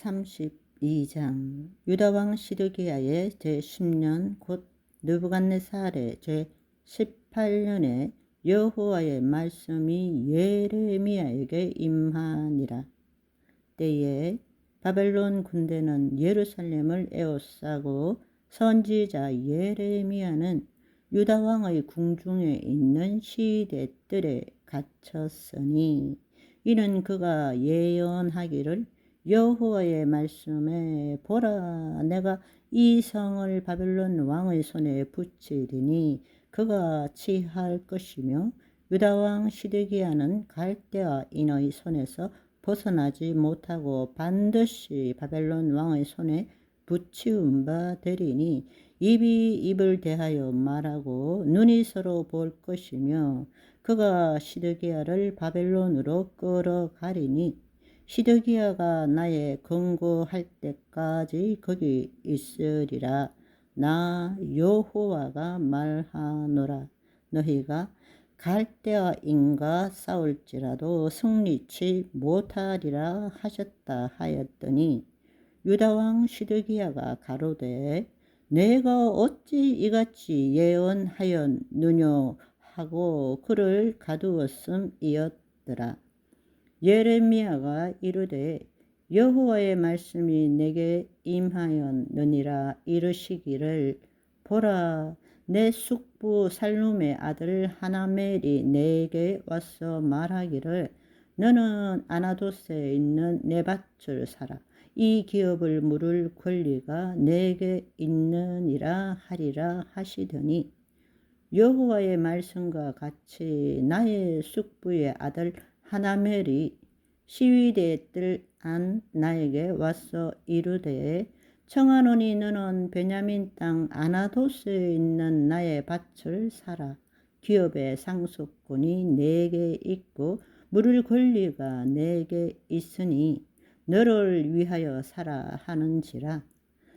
32장 유다왕 시드기야의 제10년 곧 느부갓네살의 제18년에 여호와의 말씀이 예레미야에게 임하니라. 때에 바벨론 군대는 예루살렘을 에워싸고 선지자 예레미야는 유다 왕의 궁중에 있는 시대들에 갇혔으니 이는 그가 예언하기를 여호와의 말씀에 보라 내가 이 성을 바벨론 왕의 손에 붙이리니 그가 취할 것이며 유다 왕 시드기야는 갈대아 인의 손에서 벗어나지 못하고 반드시 바벨론 왕의 손에 붙이움 바 되리니 입이 입을 대하여 말하고 눈이 서로 볼 것이며 그가 시드기야를 바벨론으로 끌어가리니 시드기야가 나의 근거할 때까지 거기 있으리라. 나 여호와가 말하노라. 너희가 갈대아인과 싸울지라도 승리치 못하리라 하셨다 하였더니 유다왕 시드기야가 가로되 내가 어찌 이같이 예언하였느뇨 하고 그를 가두었음이었더라. 예레미야가 이르되 여호와의 말씀이 내게 임하였느니라 이르시기를 보라 내 숙부 살룸의 아들 하나멜이 내게 와서 말하기를 너는 아나도스에 있는 내 밭을 사라. 이 기업을 물을 권리가 내게 있느니라 하리라 하시더니 여호와의 말씀과 같이 나의 숙부의 아들 하나멜이 시위대에 뜰안 나에게 와서 이르되 청하노니 너는 베냐민 땅 아나도스에 있는 나의 밭을 사라. 기업의 상속권이 내게 있고 물을 권리가 내게 있으니 너를 위하여 사라 하는지라.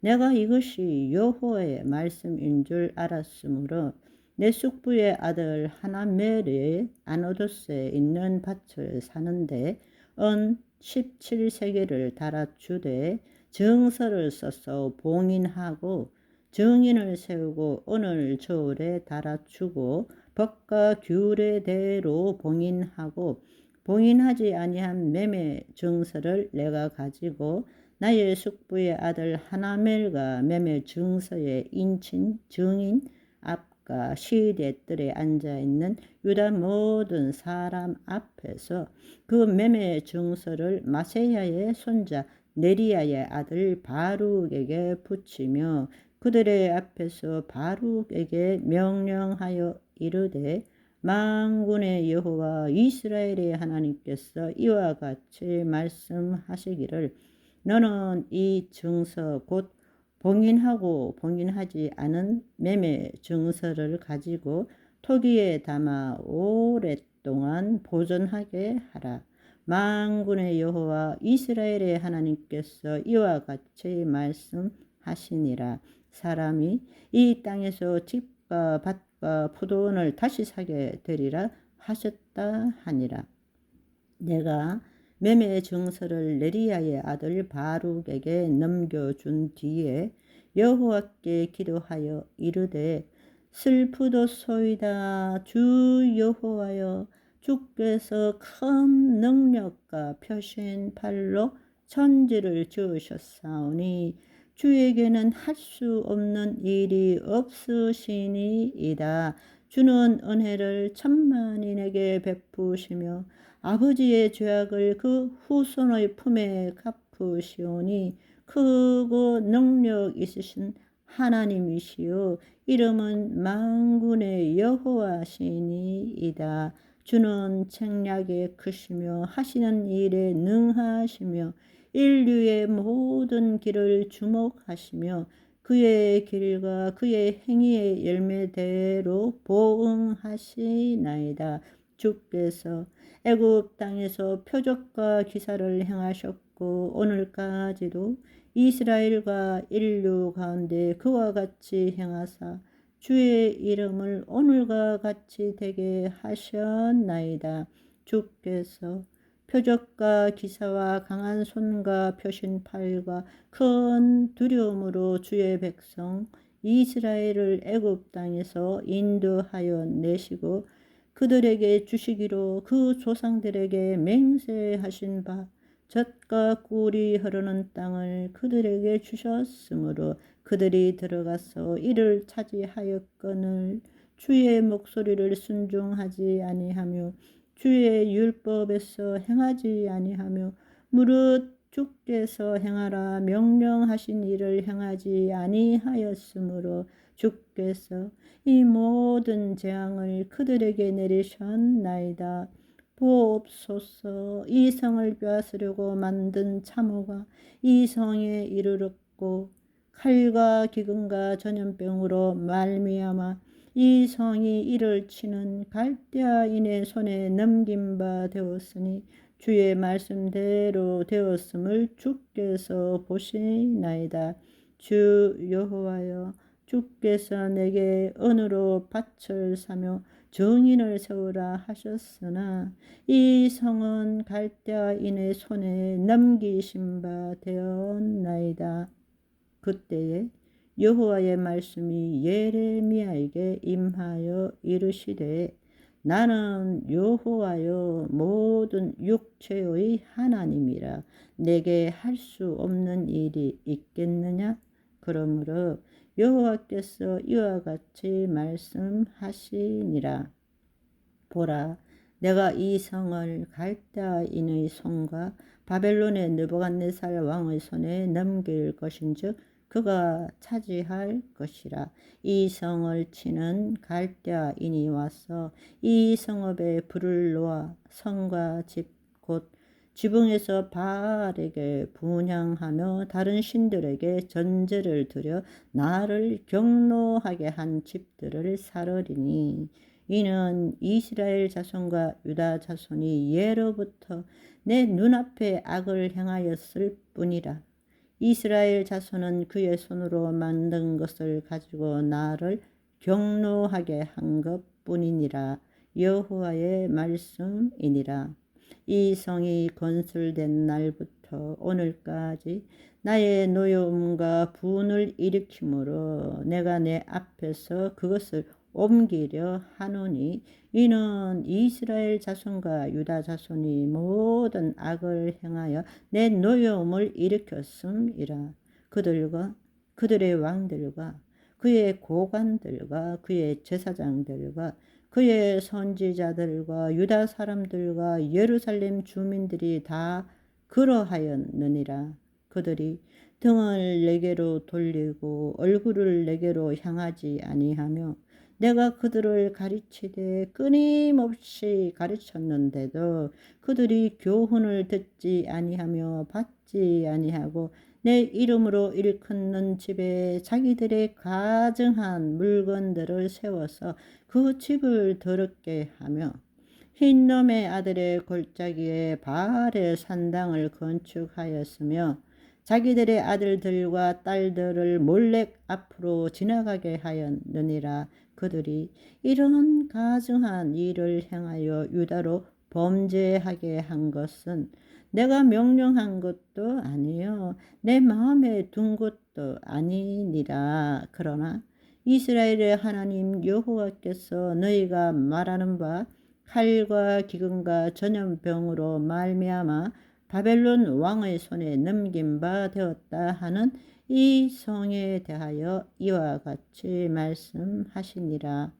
내가 이것이 여호와의 말씀인 줄 알았으므로 내 숙부의 아들 하나멜의 아노도스에 있는 밭을 사는데 은 17세계를 달아주되 정서를 써서 봉인하고 정인을 세우고 오늘 저울에 달아주고 법과 규례 대로 봉인하고 봉인하지 아니한 매매 증서를 내가 가지고 나의 숙부의 아들 하나멜과 매매 증서의 인친 증인 앞 과 시대들에 앉아 있는 유다 모든 사람 앞에서 그 매매 증서를 마세야의 손자 네리야의 아들 바룩에게 붙이며 그들의 앞에서 바룩에게 명령하여 이르되 망군의 여호와 이스라엘의 하나님께서 이와 같이 말씀하시기를 너는 이 증서 곧 봉인하고 봉인하지 않은 매매 증서를 가지고 토기에 담아 오랫동안 보존하게 하라. 만군의 여호와 이스라엘의 하나님께서 이와 같이 말씀하시니라. 사람이 이 땅에서 집과 밭과 포도원을 다시 사게 되리라 하셨다 하니라. 내가 매매 증서를 네리야의 아들 바룩에게 넘겨준 뒤에 여호와께 기도하여 이르되 슬프도소이다 주 여호와여 주께서 큰 능력과 표신 팔로 천지를 지으셨사오니 주에게는 할 수 없는 일이 없으시니이다. 주는 은혜를 천만인에게 베푸시며 아버지의 죄악을 그 후손의 품에 갚으시오니 크고 능력 있으신 하나님이시요 이름은 만군의 여호와시니이다. 주는 책략에 크시며 하시는 일에 능하시며 인류의 모든 길을 주목하시며 그의 길과 그의 행위의 열매대로 보응하시나이다. 주께서 애굽 땅에서 표적과 기사를 행하셨고 오늘까지도 이스라엘과 인류 가운데 그와 같이 행하사 주의 이름을 오늘과 같이 되게 하셨나이다. 주께서 표적과 기사와 강한 손과 펴신 팔과 큰 두려움으로 주의 백성 이스라엘을 애굽 땅에서 인도하여 내시고 그들에게 주시기로 그 조상들에게 맹세하신 바 젖과 꿀이 흐르는 땅을 그들에게 주셨으므로 그들이 들어가서 이를 차지하였거늘 주의 목소리를 순종하지 아니하며 주의 율법에서 행하지 아니하며 무릇 주께서 행하라 명령하신 일을 행하지 아니하였으므로 주께서 이 모든 재앙을 그들에게 내리셨나이다. 보옵소서 이 성을 빼앗으려고 만든 참호가 이 성에 이르렀고 칼과 기근과 전염병으로 말미암아 이 성이 이를 치는 갈대아인의 손에 넘긴 바 되었으니 주의 말씀대로 되었음을 주께서 보시나이다. 주 여호와여 주께서 내게 은으로 밭을 사며 정인을 세우라 하셨으나 이 성은 갈대아인의 손에 넘기신 바 되었나이다. 그때에 여호와의 말씀이 예레미야에게 임하여 이르시되 나는 여호와여 모든 육체의 하나님이라 내게 할 수 없는 일이 있겠느냐? 그러므로 여호와께서 이와 같이 말씀하시니라. 보라 내가 이 성을 갈대아인의 손과 바벨론의 느부갓네살 왕의 손에 넘길 것인즉 그가 차지할 것이라. 이 성을 치는 갈대아인이 와서 이 성읍에 불을 놓아 성과 집 곧 지붕에서 바알에게 분향하며 다른 신들에게 전제를 드려 나를 경노하게 한 집들을 사르리니 이는 이스라엘 자손과 유다 자손이 예로부터 내 눈앞에 악을 행하였을 뿐이라. 이스라엘 자손은 그의 손으로 만든 것을 가지고 나를 경노하게 한 것뿐이니라. 여호와의 말씀이니라. 이 성이 건설된 날부터 오늘까지 나의 노여움과 분을 일으키므로 내가 내 앞에서 그것을 옮기려 하노니 이는 이스라엘 자손과 유다 자손이 모든 악을 행하여 내 노여움을 일으켰음이라. 그들과 그들의 왕들과 그의 고관들과 그의 제사장들과 그의 선지자들과 유다 사람들과 예루살렘 주민들이 다 그러하였느니라. 그들이 등을 내게로 돌리고 얼굴을 내게로 향하지 아니하며 내가 그들을 가르치되 끊임없이 가르쳤는데도 그들이 교훈을 듣지 아니하며 받지 아니하고 내 이름으로 일컫는 집에 자기들의 가증한 물건들을 세워서 그 집을 더럽게 하며 흰놈의 아들의 골짜기에 바알의 산당을 건축하였으며 자기들의 아들들과 딸들을 몰래 앞으로 지나가게 하였느니라 그들이 이런 가증한 일을 행하여 유다로 범죄하게 한 것은 내가 명령한 것도 아니요 내 마음에 둔 것도 아니니라. 그러나 이스라엘의 하나님 여호와께서 너희가 말하는 바 칼과 기근과 전염병으로 말미암아 바벨론 왕의 손에 넘긴 바 되었다 하는 이 성에 대하여 이와 같이 말씀하시니라.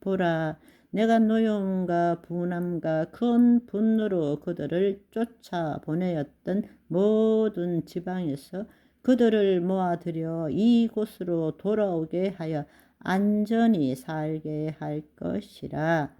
보라, 내가 노여움과 분함과 큰 분노로 그들을 쫓아 보내었던 모든 지방에서 그들을 모아들여 이곳으로 돌아오게 하여 안전히 살게 할 것이라.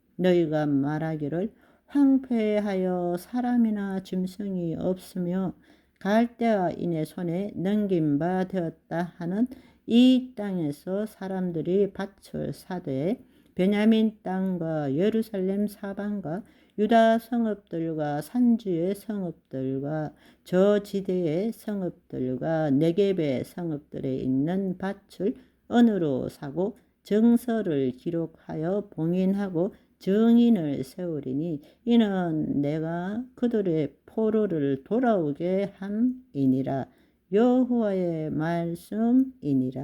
너희가 말하기를 황폐하여 사람이나 짐승이 없으며 갈대와 인의 손에 넘긴 바 되었다 하는 이 땅에서 사람들이 밭을 사되 베냐민 땅과 예루살렘 사방과 유다 성읍들과 산지의 성읍들과 저 지대의 성읍들과 네겝의 성읍들에 있는 밭을 언으로 사고 정서를 기록하여 봉인하고 증인을 세우리니 이는 내가 그들의 포로를 돌아오게 함이니라. 여호와의 말씀이니라